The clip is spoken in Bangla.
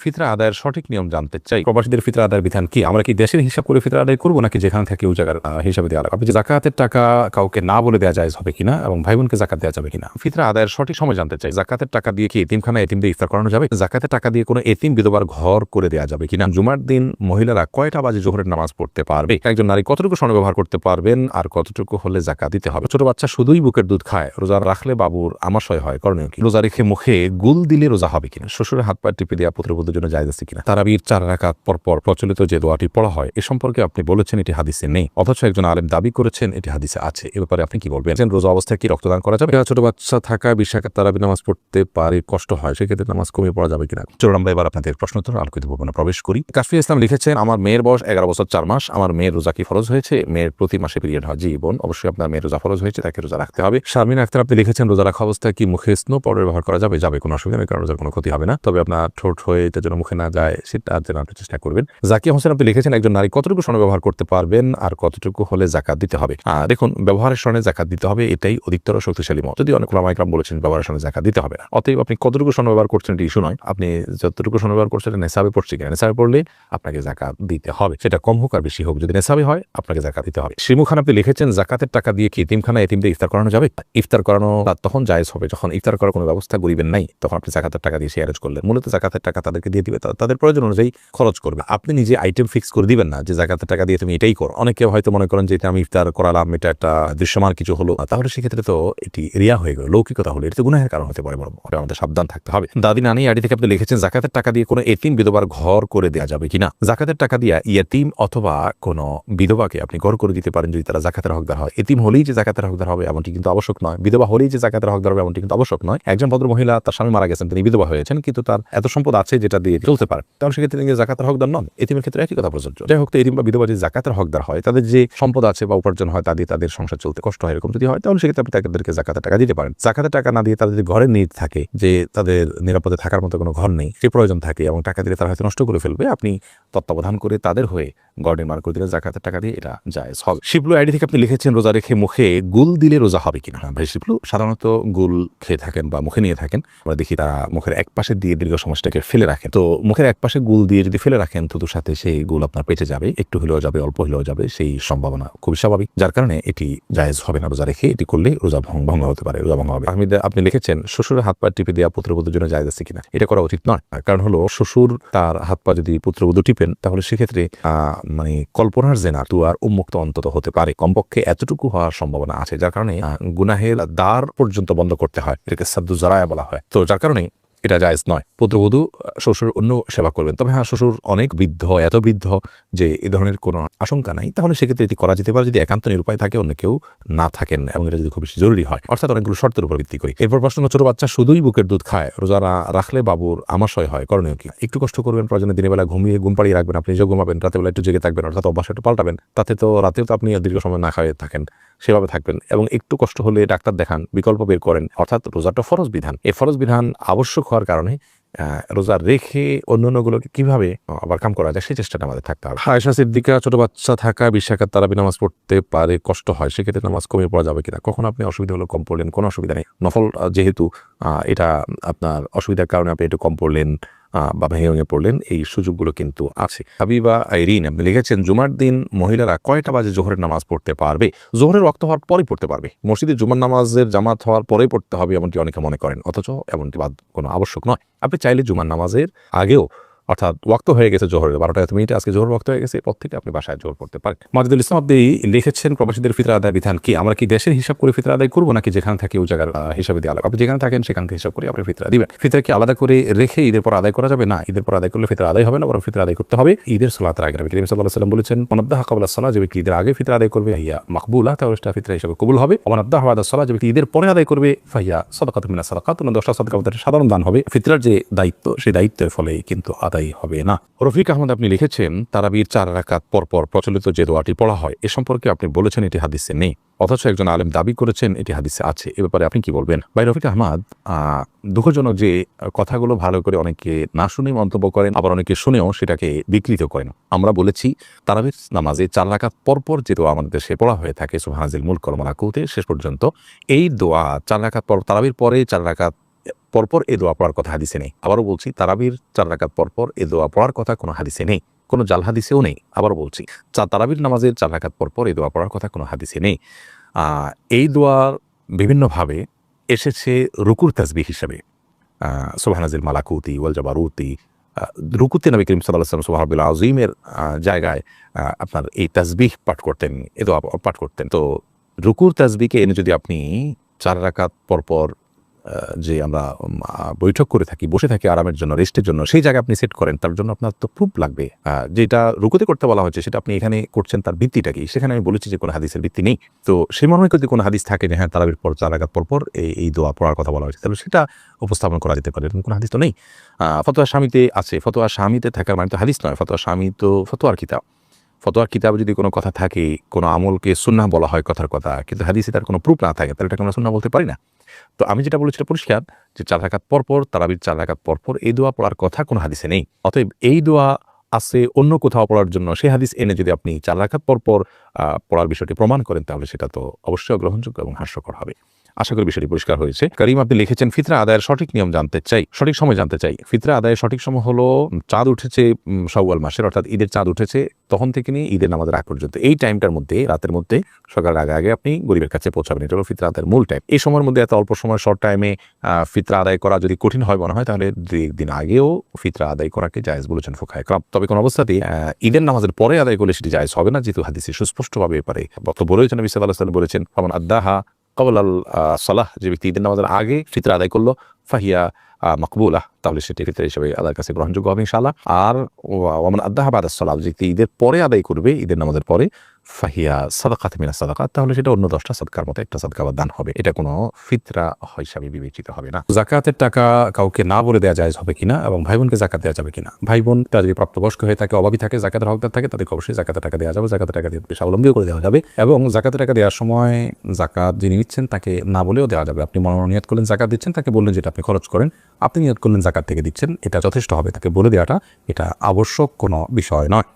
ফিতরা আদায়ের সঠিক নিয়ম জানতে চাই। প্রবাসীদের ফিতরা আদায়ের বিধান কি? আমরা কি দেশের হিসাব করে ফিতরা আদায় করব নাকি যেখানে থাকে ওই জায়গার হিসাবে দেওয়া লাগবে? আপনি জাকাতের টাকা কাউকে না বলে দেওয়া যায় হবে কিনা এবং ভাই বোনকে জাকাত দেওয়া যাবে কিনা? ফিতরা আদায়ের সঠিক সময় জানতে চাই। জাকাতের টাকা দিয়ে কি এতিমখানা এতিমদের ইফতার করানো যাবে? জাকাতের টাকা দিয়ে কোনো এতিম বিধবার ঘর করে দেওয়া যাবে কিনা? জুমার দিন মহিলারা কয়টা বাজে জোহরের নামাজ পড়তে পারবে? একজন নারী কতটুকু সময় ব্যবহার করতে পারবেন? আর কতটুকু হলে জাকাত দিতে হবে? ছোট বাচ্চা শুধুই বুকের দুধ খায়, রোজা রাখলে বাবুর আমাশয় হয়। করণীয় কি? রোজা রেখে মুখে গুল দিলে রোজা হবে কিনা? শ্বশুরের হাত পা টিপে দেওয়া পুত্রবধূর জন্য জায়জ আছে কিনা। তারাবির চার রাকাত পর পর প্রচলিত যে দোয়াটি পড়া হয় এ সম্পর্কে আপনি বলেছেন এটি হাদিসে নেই। অথচ একজন আলেম দাবি করেছেন এটি হাদিসে আছে। এ ব্যাপারে আপনি কি বলবেন? রোজা অবস্থায় কি রক্তদান করা যাবে? ছোট বাচ্চা থাকা বিশাখাত তারাবি নামাজ পড়তে পারে কষ্ট হয় সেক্ষেত্রে নামাজ কমিয়ে পড়া যাবে কিনা? চলুন আমরা এবার আপনাদের প্রশ্নোত্তর আলোকিত ভবনে প্রবেশ করি। কাশ্মীর ইসলাম লিখেছেন আমার মেয়ের বয়স এগারো বছর চার মাস আমার মেয়ের রোজা কি ফরজ হয়েছে? মেয়ের প্রতি মাসে পিরিয়ড হয় জীবন অবশ্যই আপনার মেয়ের রোজা ফরজ হয়েছে তাকে রোজা রাখতে হবে। শারমিন আক্তার আপনি লিখেছেন রোজা রাখা অবস্থায় কি মুখে স্নো পাউডার ব্যবহার করা যাবে? যাবে কোনো অসুবিধা নেই কারণ রোজার কোনো ক্ষতি হবে না। তবে আপনার ঠোঁট হয়ে এটা যেন মুখে না যায়, সেটা যেন আপনি চেষ্টা করবেন। জাকিয়া হোসেন, আপনি লিখেছেন, একজন নারী কতটুকু স্বর্ণ ব্যবহার করতে পারবেন আর কতটুকু হলে জাকাত দিতে হবে? দেখুন, ব্যবহারের স্বর্ণে জাকাত দিতে হবে, এটাই অধিকতর শক্তিশালী মত। যদি অনেক ওলামাইকরাম বলেছেন, ব্যবহারের স্বর্ণে জাকাত দিতে হবে না। অতএব আপনি কতটুকু স্বর্ণ ব্যবহার করছেন, এটি ইস্যু নয়। আপনি যতটুকু স্বর্ণ ব্যবহার করছেন নেশাবে পড়ছে কিনা? নেশাবে পড়লে আপনাকে জাকাত দিতে হবে। সেটা কম হোক আর বেশি হোক। যদি নেশাবে হয়, আপনাকে জাকাত দিতে হবে। শিমু খান, আপনি লিখেছেন, জাকাতের টাকা দিয়ে কি এতিমখানা এতিমদের ইফতার করানো যাবে? ইফতার করানো তখন জায়েজ হবে। যখন ইফতার করার কোনো ব্যবস্থা গরিবের নাই, তখন আপনি জাকাতের টাকা দিয়ে সে অ্যারেঞ্জ করলেন। মূলত জাকাতের টাকা তাদেরকে দিয়ে দিবে। তাদের প্রয়োজন অনুযায়ী খরচ করবে। আপনি নিজে আইটেম ফিক্স করে দিবেন না যে জাকাতের টাকা দিয়ে তুমি এটাই করো। অনেকে হয়তো মনে করেন যে এটা আমি ইফতার করালাম, এটা একটা দৃশ্যমান কিছু হলো। তাহলে সেক্ষেত্রে তো এটি রিয়া হয়ে গেল। লৌকিকতা হলো। এটা তো গুনাহের কারণ হতে পারে বড়। আমাদের সাবধান থাকতে হবে। দাদি নানি আড়ি থেকে আপনি লিখেছেন, জাকাতের টাকা দিয়ে কোনো এতিম বিধবার ঘর করে দেওয়া যাবে কিনা? জাকাতের টাকা দিয়ে ইয়েতিম অথবা কোনো বিধবাকে আপনি ঘর করে দিতে পারেন যদি তারা জাকাতের হকদার হয়। এতিম হলেই যে জাকাতের হকদার হবে এমনটি কিন্তু আবশ্যক নয়। বিধবা হলেই যে জাকাতের হকদার হবে এমনটি কিন্তু আবশ্যক নয়। একজন ভদ্র মহিলা তার স্বামী মারা গেছেন, তিনি বিধবা হয়েছেন, কিন্তু তার এত সম্পদ আছে যেটা দিয়ে চলতে পারে। তাহলে সেক্ষেত্রে জাকাতের হকদার নন। এতিমের ক্ষেত্রে একই কথা প্রযোজ্য। যাই হোক, তো এতিম বা বিধবা যে জাকাতের হকদার হয়, তাদের যে সম্পদ আছে বা উপার্জন হয়, তা দিয়ে তাদের সংসার চলতে কষ্ট হয়, এরকম যদি হয়, তাহলে সেক্ষেত্রে আপনি তাদেরকে জাকাতের টাকা দিতে পারেন। জাকাতের টাকা না দিয়ে তাদের ঘরে নিড থাকে, যে তাদের নিরাপদে থাকার মতো কোনো ঘর নেই, সে প্রয়োজন থাকে এবং টাকা দিলে তারা হয়তো নষ্ট করে ফেলবে, আপনি তত্ত্বাবধান করে তাদের হয়ে ঘর নির্মাণ করে দিলে জাকাতের টাকা দিয়ে এটা জায়েজ হবে। শিবলু আইডি থেকে আপনি লিখেছেন রোজা রেখে মুখে গুল দিলে রোজা হবে কিনা? হ্যাঁ, ভাই শিবলু সাধারণত গুল খেয়ে থাকেন বা মুখে নিয়ে থাকেন। আমরা দেখি তারা মুখের এক পাশে দিয়ে দীর্ঘ সময়টাকে ফেলে রাখেন। তো মুখের এক পাশে গুল দিয়ে যদি ফেলে রাখেন তো সাথে সেই গুল আপনার পেটে যাবে একটু হলেও যাবে অল্প হলেও যাবে সেই সম্ভাবনা খুবই স্বাভাবিক। যার কারণে এটি জায়েজ হবে না রোজা রেখে এটি করলে রোজা ভঙ্গ ভঙ্গ হতে পারে রোজা ভঙ্গ হবে। আমি আপনি লিখেছেন শ্বশুরের হাত পা টিপে দেওয়া পুত্রবধূর জন্য জায়েজ আছে কিনা? এটা করা উচিত নয়। কারণ হলো শ্বশুর তার হাত পা যদি পুত্রবধূ টিপেন তাহলে সেক্ষেত্রে মানে কল্পনার যে না আর উন্মুক্ত অন্তত হতে পারে কমপক্ষে এতটুকু হওয়ার সম্ভাবনা আছে, যার কারণে গুনাহের দ্বার পর্যন্ত বন্ধ করতে হয়, এটাকে সাদ্দু জারায়া বলা হয়। তো যার কারণে এটা জায়েজ নয়। পুত্রবধূ, শ্বশুর অন্য সেবা করবেন। তবে হ্যাঁ শ্বশুর অনেক বৃদ্ধ, এত বৃদ্ধ যে এ ধরনের কোনো আশঙ্কা নাই, তাহলে সেক্ষেত্রে এটি করা যেতে পারে। যদি একান্ত নিরুপায় থাকে, অন্য কেউ না থাকেন এবং এটা যদি খুব বেশি জরুরি হয়। অর্থাৎ অনেকগুলো শর্তের উপর ভিত্তি করে এরপর প্রশ্ন ছোট বাচ্চা শুধুই বুকের দুধ খায়, রোজা রাখলে বাবুর আমাশয় হয়, করণীয় কি? একটু কষ্ট করবেন, প্রয়োজনে দিনের বেলা ঘুমিয়ে ঘুম পাড়িয়ে রাখবেন, আপনি নিজেও ঘুমাবেন রাতে বেলা একটু জেগে থাকবেন, অর্থাৎ অভ্যাস একটু পাল্টাবেন, তাতে তো রাতেও তো আপনি দীর্ঘ সময় না খাওয়া থাকেন, সেভাবে থাকবেন এবং একটু কষ্ট হলে ডাক্তার দেখান, বিকল্প বের করেন, অর্থাৎ রোজাটা ফরজ বিধান। এই ফরজ বিধান আবশ্যক হওয়ার কারণে রোজা রেখে অন্য অন্যান্যগুলোকে কীভাবে ওভারকাম করা যায় সেই চেষ্টাটা আমাদের থাকতে হবে। আয়সা দিকে ছোট বাচ্চা থাকা বিশাখাত তারাবি নামাজ পড়তে পারে, কষ্ট হয়, সেক্ষেত্রে নামাজ কমে পড়া যাবে কিনা? কখন আপনি অসুবিধা হলো কম পড়লেন? কোনো অসুবিধা নেই। নফল যেহেতু এটা আপনার অসুবিধার কারণে আপনি একটু কম পড়লেন বা ভেঙে পড়লেন, এই সুযোগগুলো কিন্তু আছে। হাবিবা আইরিন আপনি লিখেছেন, জুমার দিন মহিলারা কয়টা বাজে জোহরের নামাজ পড়তে পারবে? জোহরের রক্ত হওয়ার পরেই পড়তে পারবে। মসজিদে জুমার নামাজের জামাত হওয়ার পরেই পড়তে হবে, এমনটি অনেকে মনে করেন, অথচ এমনটি বাদ কোনো আবশ্যক নয়। আপনি চাইলে জুমার নামাজের আগেও অর্থাৎ ওয়াক্ত হয়ে গেছে জোহরের বারোটা এত মিনিটে আজকে জোহর ওয়াক্ত হয়ে গেছে, এরপর থেকে আপনি বাসায় জোহর পড়তে পারেন। মাজিদুল ইসলাম, আপনি লিখেছেন প্রবাসীদের ফিতরা আদায় বিধান কি? আমরা কি দেশের হিসাব করে ফিতরা আদায় করব নাকি যেখানে থাকি ওই জায়গার হিসাবে লাগবে আপনি যেখানে থাকেন সেখান থেকে হিসাব করে আপনি ফিতরা দিবেন। ফিতরা কি আলাদা করে রেখে ঈদের পর আদায় করা যাবে? না, ঈদের পর আদায় করলে ফিতরা আদায় হবে না, বরং ফিতরা আদায় করতে হবে। ঈদের সোলাতের আগে নবী করিম সাল্লাহ সাল্লাম বলেছেন মনাদ্দাহ কাবলা সালা যে ব্যক্তি ঈদের আগে ফিতরা আদায় করবে ইয়া মাকবুলা তাহলে সেটা ফিতরা হিসাবে কবুল হবে। অনাদ্দাহ হাওয়াদা সালা যে ব্যক্তি ঈদের পরে আদায় করবে ফাইয়া সদকাত মিনা সাদাকাত দশটা সদকা আমাদের সাধারণ দান হবে। ফিতরার যে দায়িত্ব, সেই দায়িত্বের ফলে কিন্তু আদায় হবে না। রফিক আহমদ আপনি লিখেছেন, তারাবির চার রাকাত পর পর প্রচলিত যে দোয়াটি পড়া হয়, এ সম্পর্কে আপনি বলেছেন এটি হাদিসে নেই। অথচ একজন আলেম দাবি করেছেন, এটি হাদিসে আছে। এ ব্যাপারে আপনি কি বলবেন? ভাই রফিক আহমদ দুঃখজনক যে কথাগুলো ভালো করে অনেকে না শুনে মন্তব্য করেন, আবার অনেকে শুনেও সেটাকে বিকৃত করেন। আমরা বলেছি, তারাবির নামাজে চার রাকাত পরপর যে দোয়া আমাদের দেশে পড়া হয়ে থাকে সুহানাজিল মুল কলমালাকুতে শেষ পর্যন্ত, এই দোয়া চার রাকাত পর, তারাবির পরে চার রাকাত পরপর এ দোয়া পড়ার কথা হাদিসে নেই। আবারও বলছি তারাবির চার রাকাত পরপর এ দোয়া পড়ার কথা কোনো হাদিসে নেই কোনো জাল হাদিসেও নেই। আবারও বলছি চা তারাবির নামাজের চার রাকাত পরপর এই দোয়া পড়ার কথা কোনো হাদিসে নেই। এই দোয়ার বিভিন্নভাবে এসেছে রুকুর তাসবিহ হিসাবে। সোহানাজিল মালাকুতি ওয়াল জাবারুতি আহ, রুকুতে নবী করিম সাল্লাহ সাল্লাম সোহাবুল আজিমের জায়গায় আপনার এই তাসবিহ পাঠ করতেন এ দোয়া পাঠ করতেন। তো রুকুর তাজবিকে এনে যদি আপনি চার রাকাত পরপর যে আমরা বৈঠক করে থাকি, বসে থাকি আরামের জন্য, রেস্টের জন্য, সেই জায়গায় আপনি সেট করেন, তার জন্য আপনার তো প্রুফ লাগবে। যেটা রুকুতে করতে বলা হয়েছে, সেটা আপনি এখানে করছেন, তার ভিত্তিটা কি? সেখানে আমি বলেছি যে কোনো হাদিসের ভিত্তি নেই। তো সেই মনে হয় যদি কোনো হাদিস থাকে যে হ্যাঁ তারাবির পর চার আঘাত পর পর এই এই দোয়া পড়ার কথা বলা হয়েছে, তাহলে সেটা উপস্থাপন করা যেতে পারে কোনো হাদিস তো নেই। ফতোয়া স্বামীতে আছে, ফতোয়া স্বামীতে থাকার মানে তো হাদিস নয়, ফতোয়া স্বামী তো ফতোয়ার কিতাব। ফতোয়ার কিতাবে যদি কোনো কথা থাকে, কোনো আমলকে সুন্নাহ বলা হয় কথার কথা, কিন্তু হাদিসে তার কোনো প্রুফ না থাকে, তাহলে এটাকে আমরা সুন্না বলতে পারি না। তো আমি যেটা বলেছিলাম পরিষ্কার, যে চার রাকাত পরপর তারাবির চার রাকাত পরপর এই দোয়া পড়ার কথা কোনো হাদিসে নেই। অতএব এই দোয়া আছে অন্য কোথাও পড়ার জন্য সেই হাদিস এনে যদি আপনি চার রাকাত পরপর পড়ার বিষয়টি প্রমাণ করেন, তাহলে সেটা তো অবশ্যই গ্রহণযোগ্য এবং হাস্যকর হবে। আশা করি বিষয়টি পরিষ্কার হয়েছে। করিম আপনি লিখেছেন ফিতরা আদায়ের সঠিক নিয়ম জানতে চাই সঠিক সময় জানতে চাই। ফিতরা আদায়ের সঠিক সময় হলো চাঁদ উঠেছে উম, শাওয়াল মাসের অর্থাৎ ঈদের চাঁদ উঠেছে তখন থেকে নিয়ে ঈদের নামাজের আগ পর্যন্ত। এই টাইমটার মধ্যে রাতের মধ্যে সকালের আগে আগে আপনি গরিবের কাছে পৌঁছাবেন। এটা হলো ফিতরা আদায়ের মূল টাইম। এই সময়ের মধ্যে এত অল্প সময় শর্ট টাইমে ফিতরা আদায় করা যদি কঠিন হয় মনে হয় তাহলে দুই একদিন আগেও ফিতরা আদায় করাকে জায়েজ বলেছেন ফোকায় ক্রাম। তবে কোনো অবস্থাতেই ঈদের নামাজের পরে আদায় করলে সেটি জায়েজ হবে না যেহেতু হাদিসে সুস্পষ্টভাবে এপারে বক্তব্য রয়েছেন সাল্লাহ সাল্লাম বলেছেন আদাহা কবল আল সালাহ, যে ব্যক্তি ঈদের নামাজের আগে ফিতর আদায় করল, ফাহিয়া মকবুলা তাহলে সেটি ফিতর হিসেবে আল্লাহর কাছে গ্রহণযোগ্য হবে ইনশাআল্লাহ। আর ওমান আদাহাবাদ সালাহ, যে ঈদের পরে আদায় করবে, ঈদের নামাজের পরে ফাহিয়া, সাদাকাত মিনা সাদাকাত, তাহলে সেটা অন্য দশটা সাদকার মতো একটা সাদকা বা দান হবে। এটা কোনো ফিতরা হিসাবে বিবেচিত হবে না। জাকাতের টাকা কাউকে না বলে দেওয়া যায় হবে কিনা এবং ভাই বোনকে জাকাত দেওয়া যাবে কিনা? ভাই বোন তারা যদি প্রাপ্তবয়স্ক হয়ে থাকে, অভাবী থাকে, জাকাতের হকদার থাকে, তাদেরকে অবশ্যই জাকাতের টাকা দেওয়া যাবে। জাকাতের টাকা দিয়ে স্বাবলম্বীও করে দেওয়া যাবে এবং জাকাতের টাকা দেওয়ার সময় জাকাত যিনি নিচ্ছেন তাকে না বলেও দেওয়া যাবে। আপনি মনোনিয়ত করলেন জাকাত দিচ্ছেন, তাকে বললেন যেটা আপনি খরচ করেন, আপনি নিয়ত করলেন জাকাত থেকে দিচ্ছেন, এটা যথেষ্ট হবে। তাকে বলে দেওয়াটা এটা আবশ্যক কোনো বিষয় নয়।